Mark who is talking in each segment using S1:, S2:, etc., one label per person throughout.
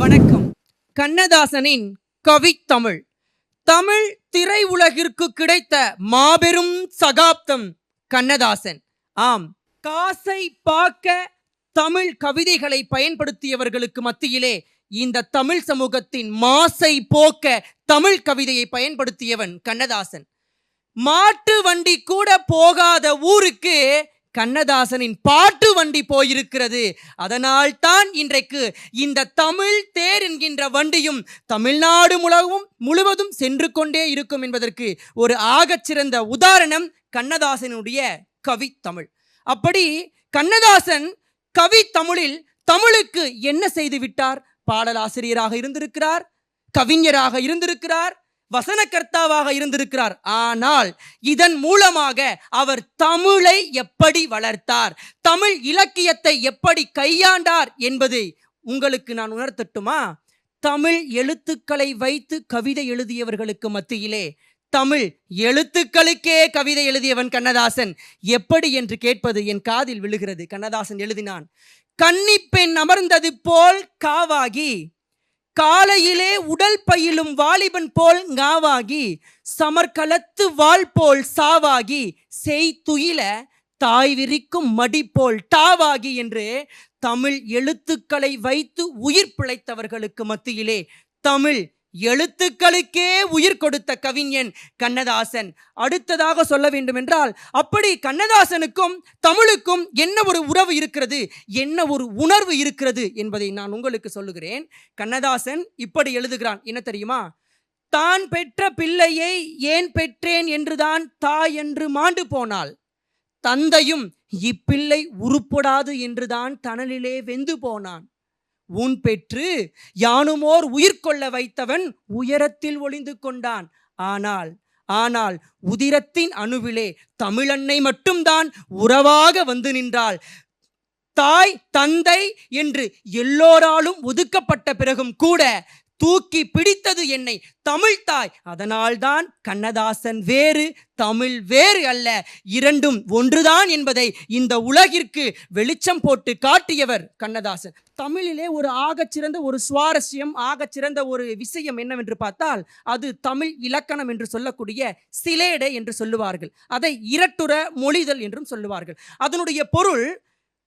S1: வணக்கம். கண்ணதாசனின் கவித்தமிழ் தமிழ். திரை உலகிற்கு கிடைத்த மாபெரும் சகாப்தம் கண்ணதாசன். ஆம் காசை பார்க்க தமிழ் கவிதைகளை பயன்படுத்தியவர்களுக்கு மத்தியிலே இந்த தமிழ் சமூகத்தின் மாசை போக்க தமிழ் கவிதையை பயன்படுத்தியவன் கண்ணதாசன். மாட்டு வண்டி கூட போகாத ஊருக்கு கண்ணதாசனின் பாட்டு வண்டி போயிருக்கிறது. அதனால் தான் இன்றைக்கு இந்த தமிழ் தேர் என்கின்ற வண்டியும் தமிழ்நாடு முழுவதும் முழுவதும் சென்று கொண்டே இருக்கும் என்பதற்கு ஒரு ஆகச்சிறந்த உதாரணம் கண்ணதாசனுடைய கவித்தமிழ் அப்படி கண்ணதாசன் கவித்தமிழில் தமிழுக்கு என்ன செய்து விட்டார்? பாடலாசிரியராக இருந்திருக்கிறார் கவிஞராக இருந்திருக்கிறார் வசனகர்த்தாவாக இருந்திருக்கிறார். ஆனால் இதன் மூலமாக அவர் தமிழை எப்படி வளர்த்தார்? தமிழ் இலக்கியத்தை எப்படி கையாண்டார் என்பதை உங்களுக்கு நான் உணர்த்தட்டுமா? தமிழ் எழுத்துக்களை வைத்து கவிதை எழுதியவர்களுக்கு மத்தியிலே தமிழ் எழுத்துக்களுக்கே கவிதை எழுதியவன் கண்ணதாசன். எப்படி என்று கேட்பது என் காதில் விழுகிறது. கண்ணதாசன் எழுதினான் கன்னிப்பெண் அமர்ந்தது போல் காவாகி காலையிலே உடல் பயிலும் வாலிபன் போல் ஞாவாகி சமர்கலத்து வாள் போல் சாவாகி செய்துயில தாய் விரிக்கும் மடி போல் டாவாகி என்று தமிழ் எழுத்துக்களை வைத்து உயிர் பிழைத்தவர்களுக்கு மத்தியிலே தமிழ் எழுத்துக்களுக்கே உயிர் கொடுத்த கவிஞன் கண்ணதாசன். அடுத்ததாக சொல்ல வேண்டுமென்றால் அப்படி கண்ணதாசனுக்கும் தமிழுக்கும் என்ன ஒரு உறவு இருக்கிறது? என்ன ஒரு உணர்வு இருக்கிறது என்பதை நான் உங்களுக்கு சொல்லுகிறேன். கண்ணதாசன் இப்படி எழுதுகிறான். என்ன தெரியுமா? தான் பெற்ற பிள்ளையை ஏன் பெற்றேன் என்றுதான் தாய் என்று மாண்டு போனாள். தந்தையும் இப்பிள்ளை உருப்படாது என்றுதான் தனலிலே வெந்து போனான். ஊன் பெற்று யானுமோர் உயிர் கொள்ள வைத்தவன் உயரத்தில் ஒளிந்து கொண்டான். ஆனால் ஆனால் உதிரத்தின் அணுவிலே தமிழன்னை மட்டும்தான் உறவாக வந்து நின்றாள். தாய் தந்தை என்று எல்லோராலும் ஒதுக்கப்பட்ட பிறகும் கூட தூக்கி பிடித்தது என்னை தமிழ் தாய். அதனால்தான் கண்ணதாசன் வேறு தமிழ் வேறு அல்ல. இரண்டும் ஒன்றுதான் என்பதை இந்த உலகிற்கு வெளிச்சம் போட்டு காட்டியவர் கண்ணதாசன். தமிழிலே ஒரு ஆகச்சிறந்த ஒரு சுவாரஸ்யம் ஆகச்சிறந்த ஒரு விஷயம் என்னவென்று பார்த்தால் அது தமிழ் இலக்கணம் என்று சொல்லக்கூடிய சிலேடை என்று சொல்லுவார்கள். அதை இரட்டுற மொழிதல் என்றும் சொல்லுவார்கள். அதனுடைய பொருள்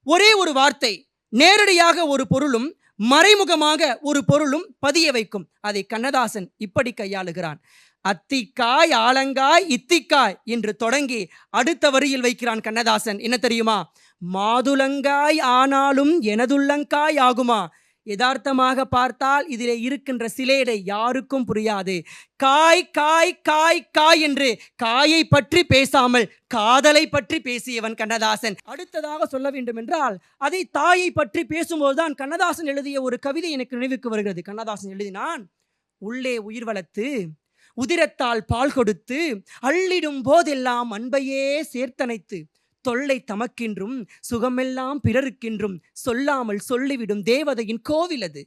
S1: ஒரே ஒரு வார்த்தை நேரடியாக ஒரு பொருளும் மறைமுகமாக ஒரு பொருளும் பதிய வைக்கும். அதை கண்ணதாசன் இப்படி கையாளுகிறான். அத்திக்காய் ஆலங்காய் இத்திக்காய் என்று தொடங்கி அடுத்த வரியில் வைக்கிறான் கண்ணதாசன். என்ன தெரியுமா? மாதுளங்காய் ஆனாலும் எனதுள்ளங்காய் ஆகுமா? யதார்த்தமாக பார்த்தால் இதிலே இருக்கின்ற சிலேடை யாருக்கும் புரியாது. காய் காய் காய் காய் என்று காயை பற்றி பேசாமல் காதலை பற்றி பேசியவன் கண்ணதாசன். அடுத்ததாக சொல்ல வேண்டும் என்றால் அதை தாயை பற்றி பேசும்போதுதான் கண்ணதாசன் எழுதிய ஒரு கவிதை எனக்கு நினைவுக்கு வருகிறது. கண்ணதாசன் எழுதினான் உள்ளே உயிர் வளர்த்து உதிரத்தால் பால் கொடுத்து அள்ளிடும் போதெல்லாம் அன்பையே சேர்த்தனைத்து தொல்லை தமக்கின்றும் சுகமெல்லாம் பிறருக்கின்றும் சொல்லாமல் சொல்லிவிடும் தேவதையின் கோவில் அது.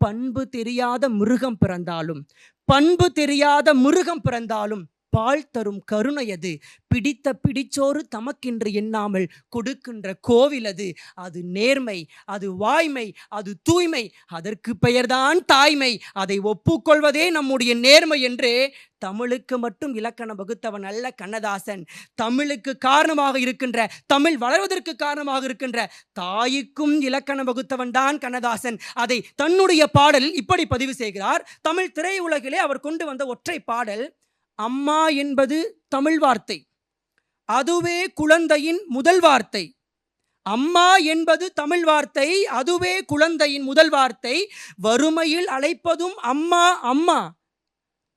S1: பண்பு தெரியாத மிருகம் பிறந்தாலும் பண்பு தெரியாத மிருகம் பிறந்தாலும் பால் தரும் கருணை அது. பிடித்த பிடிச்சோறு தமக்கென்று எண்ணாமல் கொடுக்கின்ற கோவில் அது. அது நேர்மை அது வாய்மை அது தூய்மை. அதற்கு பெயர்தான் தாய்மை. அதை ஒப்புக்கொள்வதே நம்முடைய நேர்மை என்று தமிழுக்கு மட்டும் இலக்கணம் வகுத்தவன் அல்ல கண்ணதாசன். தமிழுக்கு காரணமாக இருக்கின்ற தமிழ் வளர்வதற்கு காரணமாக இருக்கின்ற தாய்க்கும் இலக்கணம் வகுத்தவன் தான் கண்ணதாசன். அதை தன்னுடைய பாடலில் இப்படி பதிவு செய்கிறார். தமிழ் திரையுலகிலே அவர் கொண்டு வந்த ஒற்றை பாடல் அம்மா என்பது தமிழ் வார்த்தை. அதுவே குழந்தையின் முதல் வார்த்தை. அம்மா என்பது தமிழ் வார்த்தை அதுவே குழந்தையின் முதல் வார்த்தை. வறுமையில் அழைப்பதும் அம்மா அம்மா.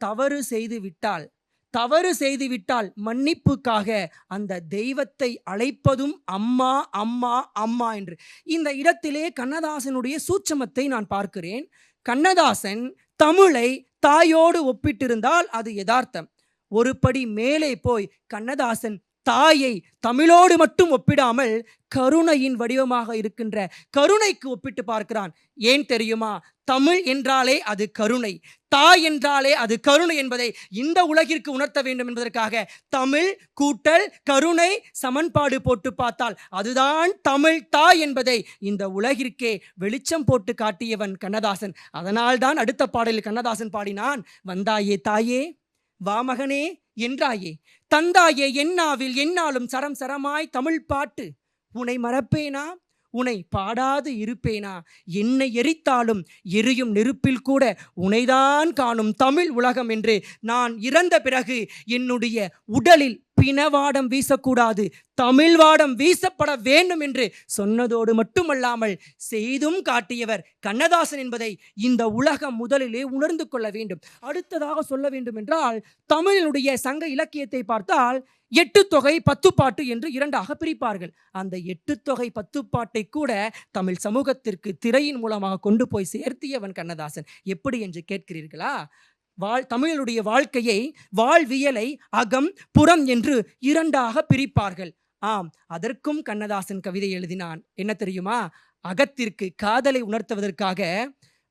S1: தவறு செய்து விட்டால் தவறு செய்து விட்டால் மன்னிப்புக்காக அந்த தெய்வத்தை அழைப்பதும் அம்மா அம்மா அம்மா என்று. இந்த இடத்திலே கண்ணதாசனுடைய சூட்சமத்தை நான் பார்க்கிறேன். கண்ணதாசன் தமிழை தாயோடு ஒப்பிட்டிருந்தால் அது யதார்த்தம். ஒரு படி மேலே போய் கண்ணதாசன் தாயை தமிழோடு மட்டும் ஒப்பிடாமல் கருணையின் வடிவமாக இருக்கின்ற கருணைக்கு ஒப்பிட்டு பார்க்கிறான். ஏன் தெரியுமா? தமிழ் என்றாலே அது கருணை. தாய் என்றாலே அது கருணை என்பதை இந்த உலகிற்கு உணர்த்த வேண்டும் என்பதற்காக தமிழ் கூட்டல் கருணை சமன்பாடு போட்டு பார்த்தால் அதுதான் தமிழ் தாய் என்பதை இந்த உலகிற்கே வெளிச்சம் போட்டு காட்டியவன் கண்ணதாசன். அதனால்தான் அடுத்த பாடலில் கண்ணதாசன் பாடினான் வந்தாயே தாயே வாமகனே என்றாயே. தந்தாயே என்னாவில் என்னாலும் சரம் சரமாய் தமிழ் பாட்டு. உனை மறப்பேனா? உனை பாடாது இருப்பேனா? என்னை எரித்தாலும் எரியும் நெருப்பில் கூட உனைதான் காணும் தமிழ் உலகம் என்று நான் இறந்த பிறகு என்னுடைய உடலில் பிணவாடம் வீசக்கூடாது. தமிழ் வாடம் வீசப்பட வேண்டும் என்று சொன்னதோடு மட்டுமல்லாமல் செய்தும் காட்டியவர் கண்ணதாசன் என்பதை இந்த உலகம் முதலிலே உணர்ந்து கொள்ள வேண்டும். அடுத்ததாக சொல்ல வேண்டும் என்றால் தமிழினுடைய சங்க இலக்கியத்தை பார்த்தால் எட்டு தொகை பத்து பாட்டு என்று இரண்டாக பிரிப்பார்கள். அந்த எட்டு தொகை பத்து பாட்டை கூட தமிழ் சமூகத்திற்கு திரையின் மூலமாக கொண்டு போய் சேர்த்தியவன் கண்ணதாசன். எப்படி என்று கேட்கிறீர்களா? வாழ் தமிழனுடைய வாழ்க்கையை வாழ்வியலை அகம் புறம் என்று இரண்டாக பிரிப்பார்கள். ஆம் அதற்கும் கண்ணதாசன் கவிதை எழுதினான். என்ன தெரியுமா? அகத்திற்கு காதலை உணர்த்துவதற்காக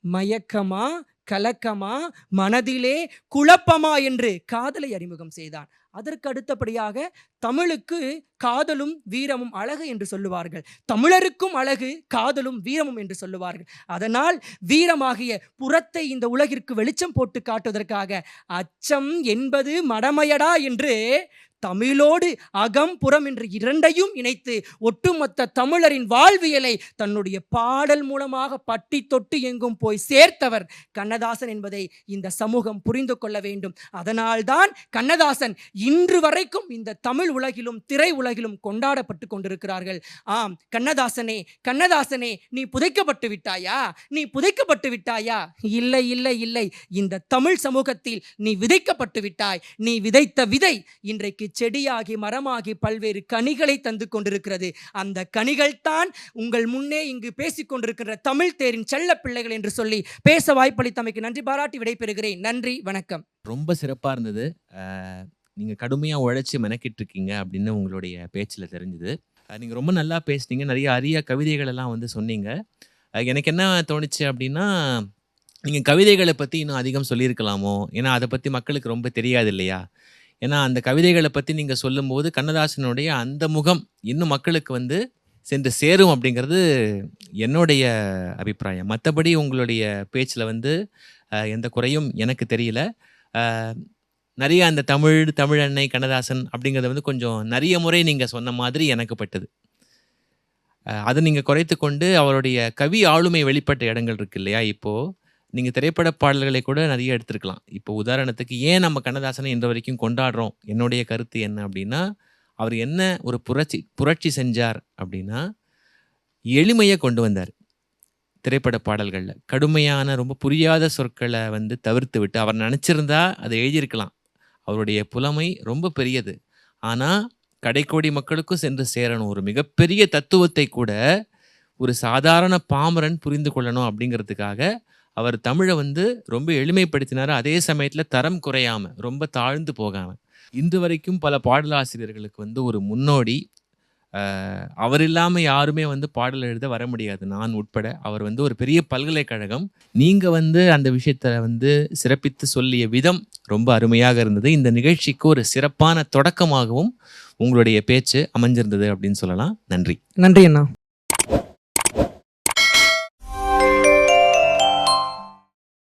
S1: மயக்கமா கலக்கமா மனதிலே குழப்பமா என்று காதலை அறிமுகம் செய்தான். அதற்கு அடுத்தபடியாக தமிழுக்கு காதலும் வீரமும் அழகு என்று சொல்லுவார்கள். தமிழருக்கும் அழகு காதலும் வீரமும் என்று சொல்லுவார்கள். அதனால் வீரமாகிய புறத்தை இந்த உலகிற்கு வெளிச்சம் போட்டு காட்டுவதற்காக அச்சம் என்பது மடமையடா என்று தமிழோடு அகம் புறம் என்று இரண்டையும் இணைத்து ஒட்டுமொத்த தமிழரின் வாழ்வியலை தன்னுடைய பாடல் மூலமாக பட்டி தொட்டு எங்கும் போய் சேர்த்தவர் கண்ணதாசன் என்பதை இந்த சமூகம் புரிந்து கொள்ள வேண்டும். அதனால்தான் கண்ணதாசன் இன்று வரைக்கும் இந்த தமிழ் உலகிலும் திரை உலகிலும் கொண்டாடப்பட்டு கொண்டிருக்கிறார்கள். ஆம் கண்ணதாசனே கண்ணதாசனே நீ புதைக்கப்பட்டு விட்டாயா? நீ புதைக்கப்பட்டு விட்டாயா? இல்லை இல்லை இல்லை. இந்த தமிழ் சமூகத்தில் நீ விதைக்கப்பட்டு விட்டாய். நீ விதைத்த விதை இன்றைக்கு செடியாகி மரமாகி பல்வேறு கனிகளை தந்து கொண்டிருக்கிறது. அந்த கனிகள் தான் உங்கள் முன்னே இங்கு பேசிக் கொண்டிருக்கின்ற தமிழ் தேரின் செல்ல பிள்ளைகள் என்று சொல்லி பேச வாய்ப்பளித்தமைக்கு நன்றி பாராட்டி விடைபெறுகிறேன். நன்றி வணக்கம்.
S2: ரொம்ப சிறப்பாக இருந்தது. நீங்கள் கடுமையாக உழைச்சி மெனக்கிட்டு இருக்கீங்க அப்படின்னு உங்களுடைய பேச்சில் தெரிஞ்சுது. நீங்கள் ரொம்ப நல்லா பேசுனீங்க. நிறைய அரிய கவிதைகளெல்லாம் வந்து சொன்னீங்க. எனக்கு என்ன தோணுச்சு அப்படின்னா நீங்கள் கவிதைகளை பற்றி இன்னும் அதிகம் சொல்லியிருக்கலாமோ? ஏன்னா அதை பற்றி மக்களுக்கு ரொம்ப தெரியாது இல்லையா? ஏன்னா அந்த கவிதைகளை பற்றி நீங்கள் சொல்லும்போது கண்ணதாசனுடைய அந்த முகம் இன்னும் மக்களுக்கு வந்து சென்று சேரும் அப்படிங்கிறது என்னுடைய அபிப்பிராயம். மற்றபடி உங்களுடைய பேச்சில் வந்து எந்த குறையும் எனக்கு தெரியல. நிறைய அந்த தமிழ் தமிழ் அன்னை கண்ணதாசன் அப்படிங்கிறத வந்து கொஞ்சம் நிறைய முறை நீங்கள் சொன்ன மாதிரி எனக்கு பட்டது. அதை நீங்கள் குறைத்து கொண்டு அவருடைய கவி ஆளுமை வெளிப்பட்ட இடங்கள் இருக்கு இல்லையா இப்போது நீங்கள் திரைப்பட பாடல்களை கூட நிறைய எடுத்திருக்கலாம். இப்போ உதாரணத்துக்கு ஏன் நம்ம கண்ணதாசனை இன்று வரைக்கும் கொண்டாடுறோம்? என்னுடைய கருத்து என்ன அப்படின்னா அவர் என்ன ஒரு புரட்சி புரட்சி செஞ்சார் அப்படின்னா எளிமையை கொண்டு வந்தார் திரைப்பட பாடல்களில். கடுமையான ரொம்ப புரியாத சொற்களை வந்து தவிர்த்து விட்டு அவர் நினச்சிருந்தா அதை எழுதியிருக்கலாம். அவருடைய புலமை ரொம்ப பெரியது. ஆனால் கடைக்கோடி மக்களுக்கும் சென்று சேரணும். ஒரு மிகப்பெரிய தத்துவத்தை கூட ஒரு சாதாரண பாமரன் புரிந்து கொள்ளணும் அப்படிங்கிறதுக்காக அவர் தமிழை வந்து ரொம்ப எளிமைப்படுத்தினார். அதே சமயத்தில் தரம் குறையாம ரொம்ப தாழ்ந்து போகாமல் இன்று வரைக்கும் பல பாடலாசிரியர்களுக்கு வந்து ஒரு முன்னோடி. அவர் இல்லாமல் யாருமே வந்து பாடல் எழுத வர முடியாது. நான் உட்பட அவர் வந்து ஒரு பெரிய பல்கலைக்கழகம். நீங்கள் வந்து அந்த விஷயத்தை வந்து சிறப்பித்து சொல்லிய விதம் ரொம்ப அருமையாக இருந்தது. இந்த நிகழ்ச்சிக்கு ஒரு சிறப்பான தொடக்கமாகவும் உங்களுடைய பேச்சு அமைஞ்சிருந்தது அப்படின்னு சொல்லலாம். நன்றி.
S1: நன்றி அண்ணா.